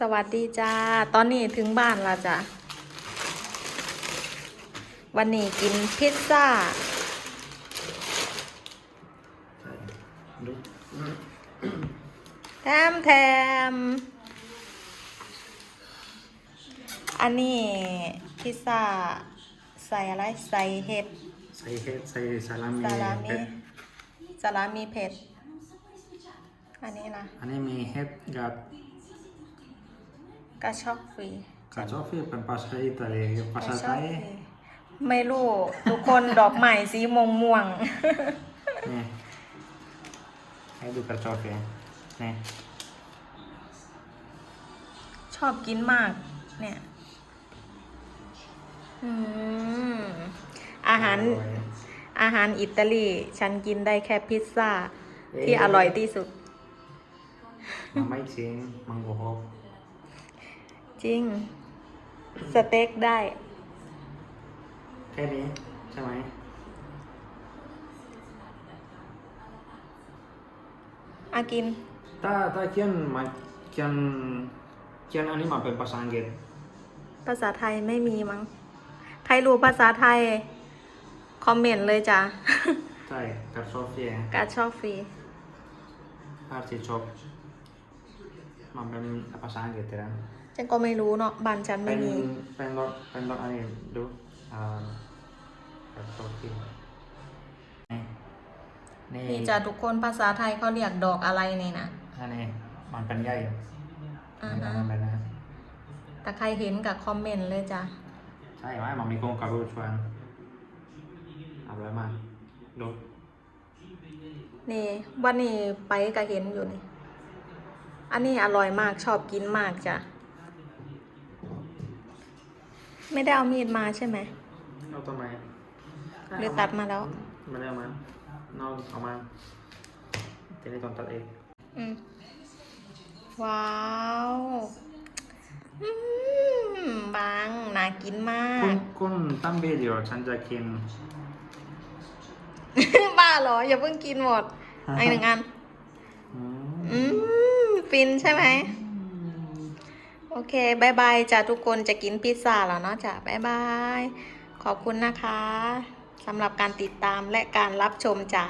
สวัสดีจ้า ตอนนี้ถึงบ้านและจ้ะ วันนี้กินพิซซ่าดูแถมแถม อันนี้พิซซ่า ใส่อะไร ใส่เห็ด ใส่เห็ด ใส่ซาลามิซาลามิเป็ดซาลามิเผ็ด อันนี้นะอันนี้มีเห็ดกับ กระชอกฟรีกาชอฟฟี่เป็นภาษาอิตาเลียนภาษาไทยไม่รู้ ทุกคนดอกใหม่สีม่วงม่วง นี่ให้ดูกาชอฟฟี่นี่ๆชอบกินมาก เนี่ย อืม อาหารอร่อยอาหารอิตาลี ฉันกินได้แค่พิซซ่า ที่อร่อยที่สุด มันไม่จริงมันโกหก จริง สเต็กได้ แค่นี้ใช่ไหมอากิน ถ้าถ้าเขียนมาเขียนเขียนอันนี้มาเป็นภาษาอังกฤษภาษาไทยไม่มีมั้ง ใครรู้ภาษาไทย คอมเมนต์เลยจ้ะ ใช่กาชอฟฟี่การชอบฟรีอาร์ติชอปมันเป็นภาษาอังกฤษแต่ละ ฉันก็ไม่รู้เนาะบ้านฉันเป็ไม่นมี เป็นรถเป็นรถอันนี้ดูอ่ากับโซฟีนี่นี่นี่จ้ะทุกคนภาษาไทยเขาเรียกดอกอะไรนี่นะอันนี้มันเป็นใหญ่อ่ามันฮะเป็นนะแต่ใครเห็นกับคอมเมนต์เลยจ้ะใช่ไหมมันมีโครงกระดูกชวนเอาเลยมาดูนี่วันนี้ไปก็เห็นอยู่นี่ อันนี้อร่อยมากชอบกินมากจ้ะ ไม่ได้เอามีดมาใช่ไหมเอาตัวไหนหรือตัดมาแล้ว ไม่ได้เอามาเอาเอามาทีนี้ต้องตัดเองอืมว้าวอืมบางน่ากินมาคุกณคุณตั้งวิดีโอฉันจะกิน บ้าเหรอ อย่าเพิ่งกินหมดไอกหนึ่งอันอืมอืมฟินใช่ไหม โอเคบายบายจ้ะทุกคนจะกินพิซซ่าแล้วเนาะจ้ะบายบาย ขอบคุณนะคะสำหรับการติดตามและการรับชมจ้ะ